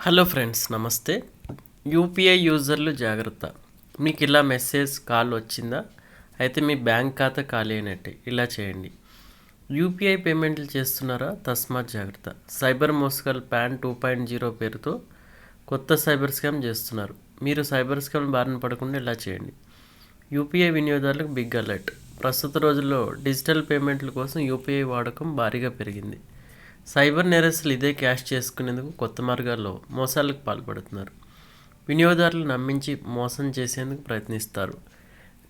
Hello friends నమస్తే. UPI యూజర్లు జాగ్రత్త. మీకు ఇలా మెసేజ్ కాల్ వచ్చిందా? అయితే మీ బ్యాంక్ ఖాతా ఖాళీ అయినట్టే. ఇలా చేయండి. యూపీఐ పేమెంట్లు చేస్తున్నారా? తస్మాత్ జాగ్రత్త. సైబర్ మోసగాలు ప్యాన్ టూ పాయింట్ జీరో పేరుతో కొత్త సైబర్ స్కామ్ చేస్తున్నారు. మీరు సైబర్ స్కామ్ బారిన పడకుండా ఇలా చేయండి. యూపీఐ వినియోగదారులకు బిగ్ అలర్ట్ ప్రస్తుత రోజుల్లో డిజిటల్ పేమెంట్ల కోసం యూపీఐ వాడకం భారీగా పెరిగింది. సైబర్ నేరస్తులు ఇదే క్యాష్ చేసుకునేందుకు కొత్త మార్గాల్లో మోసాలకు పాల్పడుతున్నారు. వినియోగదారులు నమ్మించి మోసం చేసేందుకు ప్రయత్నిస్తారు.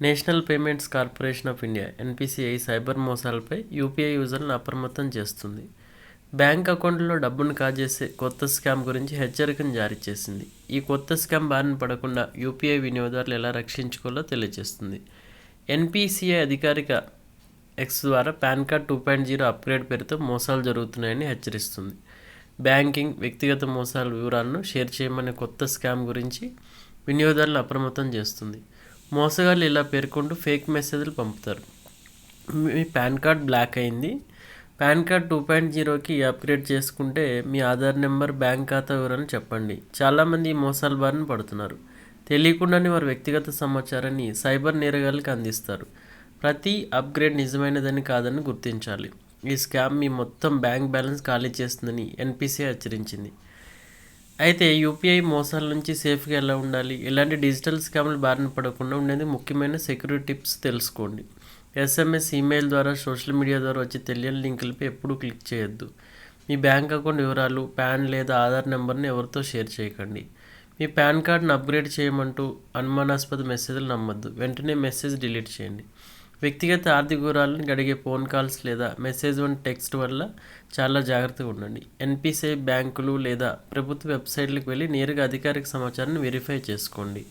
National Payments Corporation of India NPCI cyber మోసాలపై UPI యూజర్లను అప్రమత్తం చేస్తుంది. బ్యాంక్ అకౌంట్లో డబ్బును కాజేసే కొత్త స్కామ్ గురించి హెచ్చరికను జారీ చేసింది. ఈ కొత్త స్కామ్ బారిన పడకుండా యూపీఐ వినియోగదారులు ఎలా రక్షించుకోవాలో తెలియజేస్తుంది. ఎన్పిసిఐ అధికారిక ఎక్స్ ద్వారా PAN card two point zero upgrade పేరుతో మోసాలు జరుగుతున్నాయని హెచ్చరిస్తుంది. బ్యాంకింగ్ వ్యక్తిగత మోసాల వివరాలను షేర్ చేయమనే కొత్త స్కామ్ గురించి వినియోగదారులను అప్రమత్తం చేస్తుంది. మోసగాళ్ళు ఇలా పేర్కొంటూ ఫేక్ మెసేజ్లు పంపుతారు. మీ పాన్ కార్డ్ బ్లాక్ అయింది. పాన్ కార్డ్ టూ పాయింట్ జీరోకి అప్గ్రేడ్ చేసుకుంటే మీ ఆధార్ నెంబర్ బ్యాంక్ ఖాతా వివరాలు చెప్పండి. చాలామంది ఈ మోసాల బారిన పడుతున్నారు. తెలియకుండానే వారి వ్యక్తిగత సమాచారాన్ని సైబర్ నేరగాళ్ళకి అందిస్తారు. ప్రతి అప్గ్రేడ్ నిజమైనదని కాదని గుర్తించాలి. ఈ స్కామ్ మీ మొత్తం బ్యాంక్ బ్యాలెన్స్ ఖాళీ చేస్తుందని ఎన్పిసి హెచ్చరించింది. అయితే యూపీఐ మోసాల నుంచి సేఫ్గా ఎలా ఉండాలి? ఇలాంటి డిజిటల్ స్కామ్లు బారిన పడకుండా ఉండేది ముఖ్యమైన సెక్యూరిటీ టిప్స్ తెలుసుకోండి. ఎస్ఎంఎస్ ఈమెయిల్ ద్వారా సోషల్ మీడియా ద్వారా వచ్చే తెలియని లింకులపై ఎప్పుడూ క్లిక్ చేయొద్దు. మీ బ్యాంక్ అకౌంట్ వివరాలు పాన్ లేదా ఆధార్ నెంబర్ని ఎవరితో షేర్ చేయకండి. మీ పాన్ కార్డ్ని అప్గ్రేడ్ చేయమంటూ అనుమానాస్పద మెసేజ్లు నమ్మద్దు. వెంటనే మెసేజ్ డిలీట్ చేయండి. వ్యక్తిగత ఆర్థిక వివరాలను గడిగే ఫోన్ కాల్స్ లేదా మెసేజ్ వంటి టెక్స్ట్ వల్ల చాలా జాగ్రత్తగా ఉండండి. ఎన్పిసిఐ బ్యాంకులు లేదా ప్రభుత్వ వెబ్సైట్లకు వెళ్ళి నేరుగా అధికారిక సమాచారాన్ని వెరిఫై చేసుకోండి.